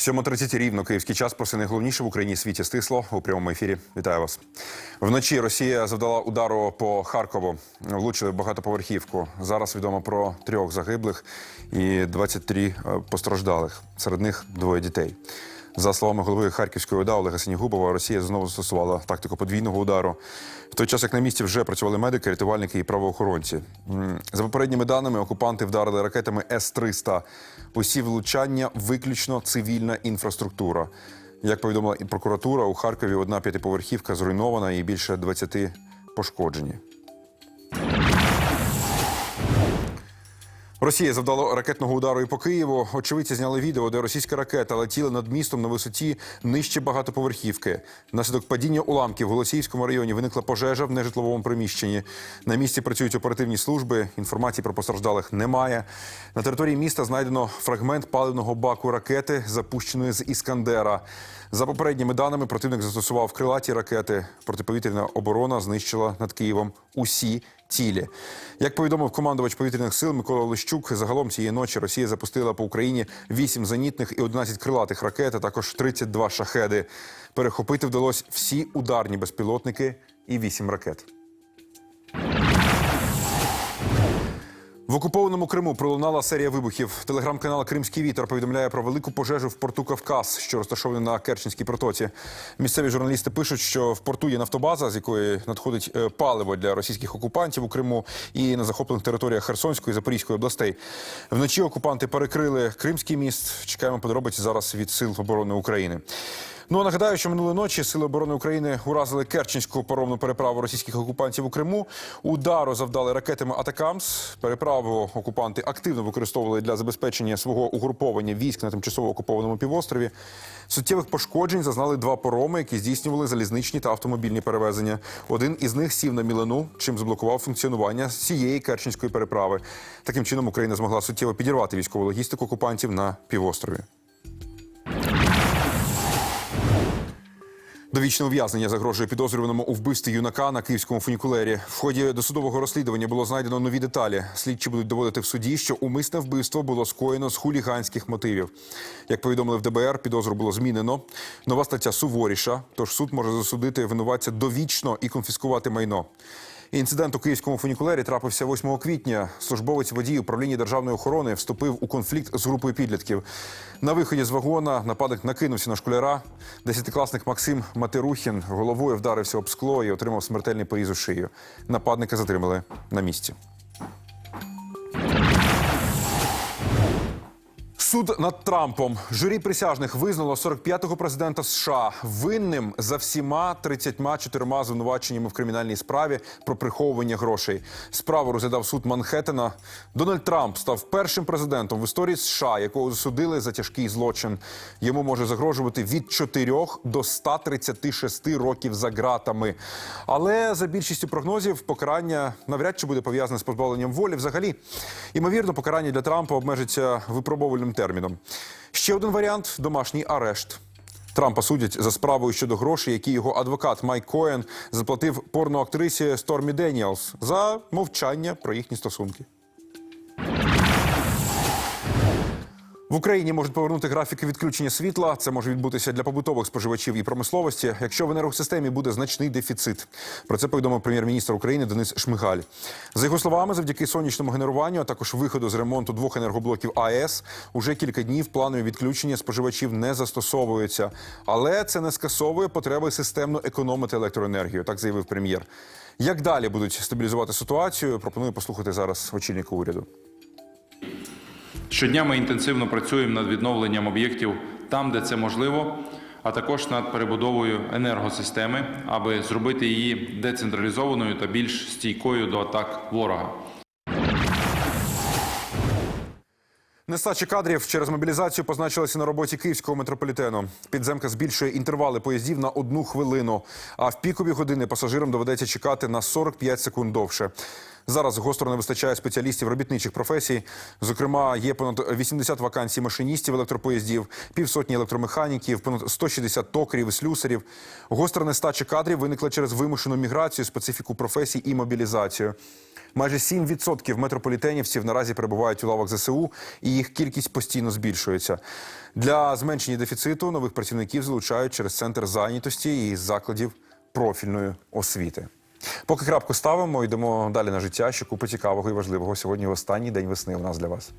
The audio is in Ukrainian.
Сьомо 30 рівно київський час. Про все найголовніше в Україні світі стисло у прямому ефірі. Вітаю вас. Вночі Росія завдала удару по Харкову. Влучили багатоповерхівку. Зараз відомо про трьох загиблих і 23 е, постраждалих. Серед них двоє дітей. За словами голови Харківської ОДА Олега Сінігубова, Росія знову застосувала тактику подвійного удару. В той час, як на місці вже працювали медики, рятувальники і правоохоронці. За попередніми даними, окупанти вдарили ракетами С-300. Усі влучання виключно цивільна інфраструктура. Як повідомила прокуратура, у Харкові одна п'ятиповерхівка зруйнована і більше 20 пошкоджені. Росія завдала ракетного удару і по Києву. Очевидці зняли відео, де російська ракета летіла над містом на висоті нижче багатоповерхівки. Внаслідок падіння уламків в Голосіївському районі виникла пожежа в нежитловому приміщенні. На місці працюють оперативні служби. Інформації про постраждалих немає. На території міста знайдено фрагмент паливного баку ракети, запущеної з Іскандера. За попередніми даними, противник застосував крилаті ракети. Протиповітряна оборона знищила над Києвом усі цілі. Як повідомив командувач повітряних сил Микола Лищук, загалом цієї ночі Росія запустила по Україні 8 зенітних і 11 крилатих ракет, а також 32 шахеди. Перехопити вдалося всі ударні безпілотники і 8 ракет. В окупованому Криму пролунала серія вибухів. Телеграм-канал Кримський вітер повідомляє про велику пожежу в порту Кавказ, що розташований на Керченській протоці. Місцеві журналісти пишуть, що в порту є нафтобаза, з якої надходить е, паливо для російських окупантів у Криму і на захоплених територіях Херсонської і Запорізької областей. Вночі окупанти перекрили Кримський міст. Чекаємо подробиці зараз від сил оборони України. Ну а нагадаю, що минулої ночі сили оборони України уразили Керченську паромну переправу російських окупантів у Криму. Удару завдали ракетами Атакамс. Переправу окупанти активно використовували для забезпечення свого угруповання військ на тимчасово окупованому півострові. Суттєвих пошкоджень зазнали два пароми, які здійснювали залізничні та автомобільні перевезення. Один із них сів на мілину, чим заблокував функціонування цієї Керченської переправи. Таким чином Україна змогла суттєво підірвати військову логістику окупантів на півострові. Довічне ув'язнення загрожує підозрюваному у вбивстві юнака на київському фунікулері. В ході досудового розслідування було знайдено нові деталі. Слідчі будуть доводити в суді, що умисне вбивство було скоєно з хуліганських мотивів. Як повідомили в ДБР, підозру було змінено. Нова стаття суворіша, тож суд може засудити винуватця довічно і конфіскувати майно. Інцидент у київському фунікулері трапився 8 квітня. Службовець водій управління державної охорони вступив у конфлікт з групою підлітків. На виході з вагона нападник накинувся на школяра. Десятикласник Максим Матерухін головою вдарився об скло і отримав смертельний поріз у шию. Нападника затримали на місці. Суд над Трампом. Журі присяжних визнало 45-го президента США винним за всіма 34 звинуваченнями в кримінальній справі про приховування грошей. Справу розглядав суд Манхеттена. Дональд Трамп став першим президентом в історії США, якого засудили за тяжкий злочин. Йому може загрожувати від 4 до 136 років за ґратами. Але за більшістю прогнозів покарання навряд чи буде пов'язане з позбавленням волі. Взагалі, ймовірно, покарання для Трампа обмежиться випробовувальним терміном. Ще один варіант домашній арешт. Трампа судять за справою щодо грошей, які його адвокат Майк Коен заплатив порноактрисі Стормі Деніелс за мовчання про їхні стосунки. В Україні можуть повернути графіки відключення світла. Це може відбутися для побутових споживачів і промисловості, якщо в енергосистемі буде значний дефіцит. Про це повідомив прем'єр-міністр України Денис Шмигаль. За його словами, завдяки сонячному генеруванню, а також виходу з ремонту двох енергоблоків АЕС, уже кілька днів планові відключення споживачів не застосовуються. Але це не скасовує потреби системно економити електроенергію. Так заявив прем'єр. Як далі будуть стабілізувати ситуацію? Пропоную послухати зараз очільника уряду. Щодня ми інтенсивно працюємо над відновленням об'єктів там, де це можливо, а також над перебудовою енергосистеми, аби зробити її децентралізованою та більш стійкою до атак ворога. Нестача кадрів через мобілізацію позначилася на роботі київського метрополітену. Підземка збільшує інтервали поїздів на одну хвилину, а в пікові години пасажирам доведеться чекати на 45 секунд довше. Зараз гостро не вистачає спеціалістів робітничих професій. Зокрема, є понад 80 вакансій машиністів електропоїздів, півсотні електромеханіків, понад 160 токарів слюсарів. Гостра нестача кадрів виникла через вимушену міграцію, специфіку професій і мобілізацію. Майже 7% метрополітенівців наразі перебувають у лавах ЗСУ, і їх кількість постійно збільшується. Для зменшення дефіциту нових працівників залучають через центр зайнятості і закладів профільної освіти. Поки крапку ставимо, йдемо далі на життя, що купи цікавого і важливого сьогодні в останній день весни у нас для вас.